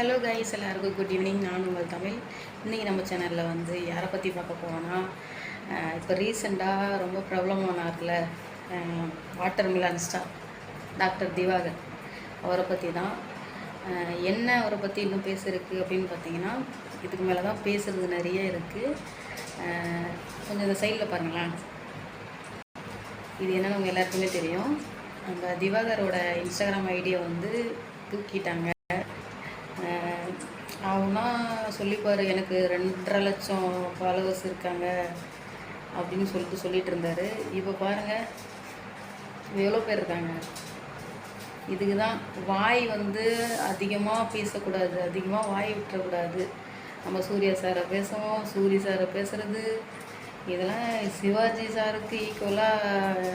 Hello guys எல்லாருக்கும் good evening நான் உங்கள் தமிழ். இன்றைக்கி நம்ம சேனலில் வந்து யாரை பற்றி பார்க்க போகிறோன்னா இப்போ ரீசெண்டாக ரொம்ப பிரபலமானார்ல water Milan star doctor Diwakar. அவரை பற்றி தான் என்ன அவரை பற்றி இன்னும் பேசியிருக்கு அப்படின்னு பார்த்தீங்கன்னா இதுக்கு மேலே தான் பேசுகிறது நிறைய இருக்குது கொஞ்சம் இந்த சைடில் பாருங்களேன். இது என்னென்னு உங்கள் எல்லாருக்குமே தெரியும். அந்த திவாகரோட இன்ஸ்டாகிராம் ஐடியை வந்து தூக்கிட்டாங்க. சொல்லிப்பார் எனக்கு ரெண்டரை லட்சம் ஃபாலோவர்ஸ் இருக்காங்க அப்படின்னு சொல்லிட்டு சொல்லிட்டு இருந்தார் இப்போ பாருங்க எவ்வளோ பேர் இருக்காங்க? இதுக்கு தான் வாய் வந்து அதிகமாக பேசக்கூடாது அதிகமாக வாய் விட்டுறக்கூடாது. நம்ம சூர்யா சாரை பேசுவோம் சூரி சாரை பேசுகிறது இதெல்லாம் சிவாஜி சாருக்கு ஈக்குவலாக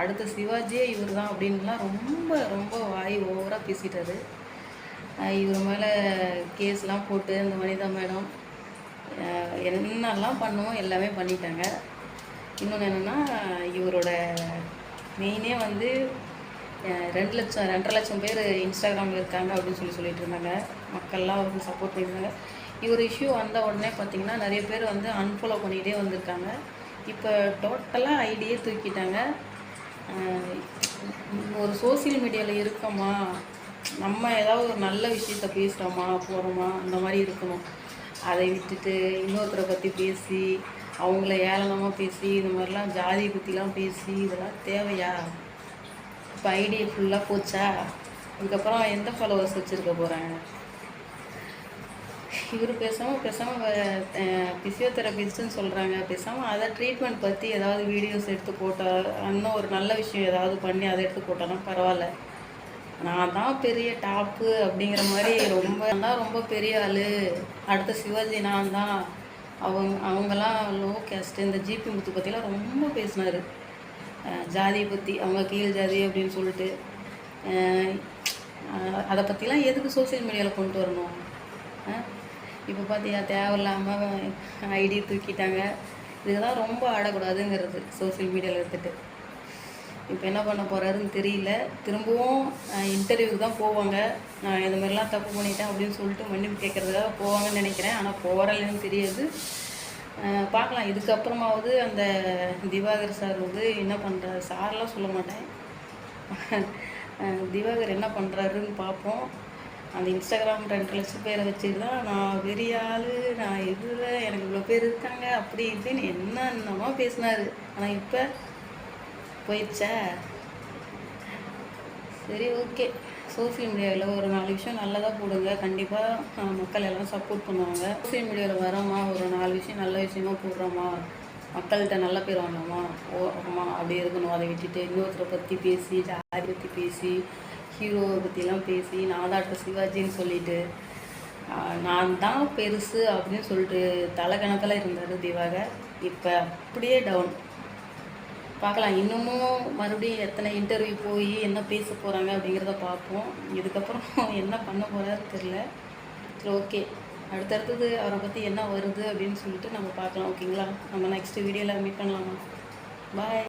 அடுத்த சிவாஜியே இவர் தான் அப்படின்லாம் ரொம்ப ரொம்ப வாய் ஓவராக பேசிட்டாரு. இவர் மேலே கேஸ்லாம் போட்டு இந்த வனிதா மேடம். என்னெல்லாம் பண்ணுவோம் எல்லாமே பண்ணிட்டாங்க. இன்னொன்று என்னென்னா இவரோட மெயினே வந்து ரெண்டு லட்சம் ரெண்டரை லட்சம் பேர் இன்ஸ்டாகிராமில் இருக்காங்க அப்படின்னு சொல்லி சொல்லிட்டு இருந்தாங்க. மக்கள்லாம் அவருக்கு சப்போர்ட் பண்ணியிருந்தாங்க. இவர் இஷ்யூ வந்த உடனே பார்த்தீங்கன்னா நிறைய பேர் வந்து அன்ஃபாலோ பண்ணிகிட்டே வந்திருக்காங்க. இப்போ டோட்டலாக ஐடியே தூக்கிட்டாங்க. ஒரு சோஷியல் மீடியாவில் இருக்கோமா? நம்ம ஏதாவது ஒரு நல்ல விஷயத்த பேசுகிறோமா போகிறோமா அந்த மாதிரி இருக்கணும். அதை விட்டுட்டு இன்னொருத்தரை பற்றி பேசி அவங்கள ஏளனமாக பேசி இந்த மாதிரிலாம் ஜாதி பற்றிலாம் பேசி இதெல்லாம் தேவையா? இப்போ ஐடியா ஃபுல்லாக போச்சா? அதுக்கப்புறம் எந்த ஃபாலோவர்ஸ் வச்சுருக்க போகிறாங்க இவர் பேசாமல் பேசாமல் ஃபிசியோதெரபிஸ்ட்டுன்னு சொல்கிறாங்க பேசாமல் அதை ட்ரீட்மெண்ட் பற்றி ஏதாவது வீடியோஸ் எடுத்து போட்டால் இன்னும் ஒரு நல்ல விஷயம் ஏதாவது பண்ணி அதை எடுத்து போட்டாலும் பரவாயில்ல. நான் தான் பெரிய டாப்பு அப்படிங்கிற மாதிரி ரொம்ப தான் ரொம்ப பெரிய ஆள். அடுத்த சிவாஜி நான் தான் அவங்க அவங்கெல்லாம் லோ கேஸ்ட் இந்த ஜிபி முத்து பற்றிலாம் ரொம்ப பேசினார். ஜாதியை பற்றி அவங்க கீழ் ஜாதி அப்படின்னு சொல்லிட்டு. அதை பற்றிலாம் எதுக்கு சோஷியல் மீடியாவில் கொண்டு வரணும்? இப்போ பார்த்தியா தேவையில்லாமல் ஐடி தூக்கிட்டாங்க. இதுதான் ரொம்ப ஆடக்கூடாதுங்கிறது சோஷியல் மீடியாவில் எடுத்துகிட்டு இப்போ என்ன பண்ண போகிறாருன்னு தெரியல. திரும்பவும் இன்டர்வியூக்கு தான் போவாங்க. நான் இது மாதிரிலாம் தப்பு பண்ணிட்டேன் அப்படின்னு சொல்லிட்டு மன்னிப்பு கேட்குறதுக்காக போவாங்கன்னு நினைக்கிறேன். ஆனால் போகிறலன்னு தெரியாது. பார்க்கலாம். இதுக்கப்புறமாவது அந்த திவாகர் சார் வந்து என்ன பண்ணுறாரு சார்லாம் சொல்ல மாட்டேன். திவாகர் என்ன பண்ணுறாருன்னு பார்ப்போம். அந்த இன்ஸ்டாகிராம் ரெண்டு லட்சம் பேரை வச்சுட்டு தான் நான் பெரிய ஆள் நான் இதில் எனக்கு இவ்வளோ பேர் இருக்காங்க அப்படி இப்படின்னு என்னென்னமோ பேசினாரு. ஆனால் இப்போ போயிடுச்சா? சரி ஓகே. சோஷியல் மீடியாவில் ஒரு நாலு விஷயம் நல்லதாக போடுங்க. கண்டிப்பாக மக்கள் எல்லாம் சப்போர்ட் பண்ணுவாங்க. சோஷியல் மீடியாவில் வரோமா ஒரு நாலு விஷயம் நல்ல விஷயமா போடுறோமா? மக்கள்கிட்ட நல்ல பேர் வாங்கணுமா? ஓ ஆமா அப்படி இருக்கணும். அதை விட்டுட்டு இன்னொருத்தரை பற்றி பேசி ஜாதி பற்றி பேசி ஹீரோவை பற்றிலாம் பேசி நான் தான் அடுத்த சிவாஜின்னு சொல்லிட்டு நான் தான் பெருசு அப்படின்னு சொல்லிட்டு தலைக்கணக்கில் இருந்தார் திவாகர். இப்போ அப்படியே டவுன் பார்க்கலாம். இன்னமும் மறுபடியும் எத்தனை இன்டர்வியூ போய் என்ன பேச போகிறாங்க அப்படிங்கிறத பார்ப்போம். இதுக்கப்புறம் என்ன பண்ண போகிறாரு தெரில சரி ஓகே அடுத்தடுத்தது அவரை பற்றி என்ன வருது அப்படின்னு சொல்லிட்டு நம்ம பார்க்கலாம். ஓகேங்களா நம்ம நெக்ஸ்ட் வீடியோவில் மீட் பண்ணலாமா? பாய்